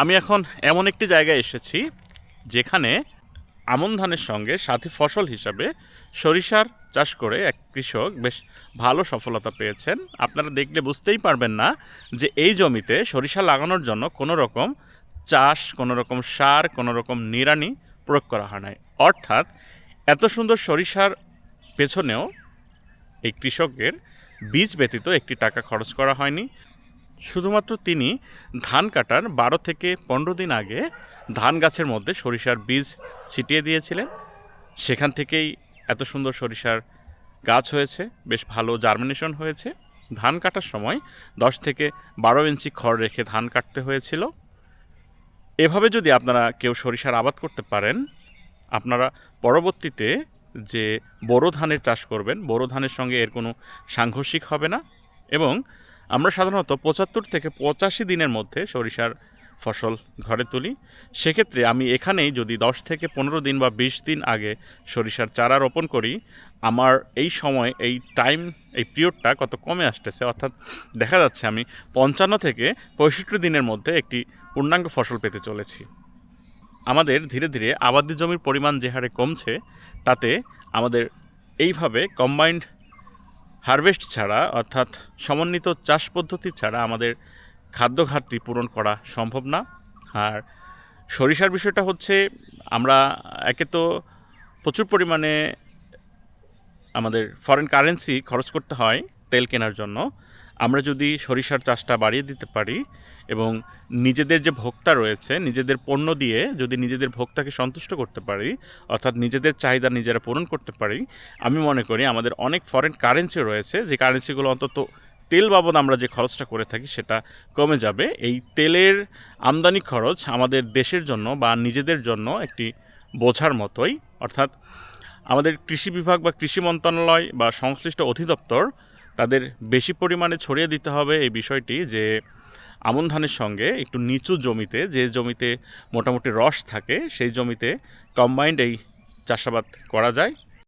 আমি এখন এমন একটি জায়গায় এসেছি যেখানে আমন ধানের সঙ্গে সাথী ফসল হিসাবে সরিষার চাষ করে এক কৃষক বেশ ভালো সফলতা পেয়েছেন। আপনারা দেখলে বুঝতেই পারবেন না যে এই জমিতে সরিষা লাগানোর জন্য কোনো রকম চাষ, কোনো রকম সার, কোনো রকম নিড়ানি প্রয়োগ করা হয় নাই। অর্থাৎ এত সুন্দর সরিষার পেছনেও এই কৃষকের বীজ ব্যতীত একটি টাকা খরচ করা হয়নি। শুধুমাত্র তিনি ধান কাটার বারো থেকে পনেরো দিন আগে ধান গাছের মধ্যে সরিষার বীজ ছিটিয়ে দিয়েছিলেন। সেখান থেকেই এত সুন্দর সরিষার গাছ হয়েছে, বেশ ভালো জার্মিনেশন হয়েছে। ধান কাটার সময় দশ থেকে বারো ইঞ্চি খড় রেখে ধান কাটতে হয়েছিল। এভাবে যদি আপনারা কেউ সরিষার আবাদ করতে পারেন, আপনারা পরবর্তীতে যে বোরো ধানের চাষ করবেন, বোরো ধানের সঙ্গে এর কোনো সাংঘর্ষিক হবে না এবং আমরা সাধারণত পঁচাত্তর থেকে পঁচাশি দিনের মধ্যে সরিষার ফসল ঘরে তুলি। সেক্ষেত্রে আমি এখানেই যদি দশ থেকে পনেরো দিন বা বিশ দিন আগে সরিষার চারা রোপণ করি, আমার এই সময়, এই টাইম, এই পিরিয়ডটা কত কমে আসতেছে, অর্থাৎ দেখা যাচ্ছে আমি পঞ্চান্ন থেকে পঁয়ষট্টি দিনের মধ্যে একটি পূর্ণাঙ্গ ফসল পেতে চলেছি। আমাদের ধীরে ধীরে আবাদি জমির পরিমাণ যে হারে কমছে, তাতে আমাদের এইভাবে কম্বাইন্ড হারভেস্ট ছাড়া, অর্থাৎ সমন্বিত চাষ পদ্ধতি ছাড়া আমাদের খাদ্য ঘাটতি পূরণ করা সম্ভব না। আর সরিষার বিষয়টা হচ্ছে, আমরা একে তো প্রচুর পরিমাণে আমাদের ফরেন কারেন্সি খরচ করতে হয় তেল কেনার জন্য। আমরা যদি সরিষার চাষটা বাড়িয়ে দিতে পারি এবং নিজেদের যে ভোক্তা রয়েছে, নিজেদের পণ্য দিয়ে যদি নিজেদের ভোক্তাকে সন্তুষ্ট করতে পারি, অর্থাৎ নিজেদের চাহিদা নিজেরা পূরণ করতে পারি, আমি মনে করি আমাদের অনেক ফরেন কারেন্সি রয়েছে, যে কারেন্সিগুলো অন্তত তেল বাবদ আমরা যে খরচটা করে থাকি সেটা কমে যাবে। এই তেলের আমদানি খরচ আমাদের দেশের জন্য বা নিজেদের জন্য একটি বোঝার মতোই, অর্থাৎ আমাদের কৃষি বিভাগ বা কৃষি মন্ত্রণালয় বা সংশ্লিষ্ট অধিদপ্তর তাদের বেশি পরিমাণে ছড়িয়ে দিতে হবে এই বিষয়টি যে আমন ধানের সঙ্গে একটু নিচু জমিতে যে জমিতে মোটামুটি রস থাকে, সেই জমিতে কম্বাইন্ড এই চাষাবাদ করা যায়।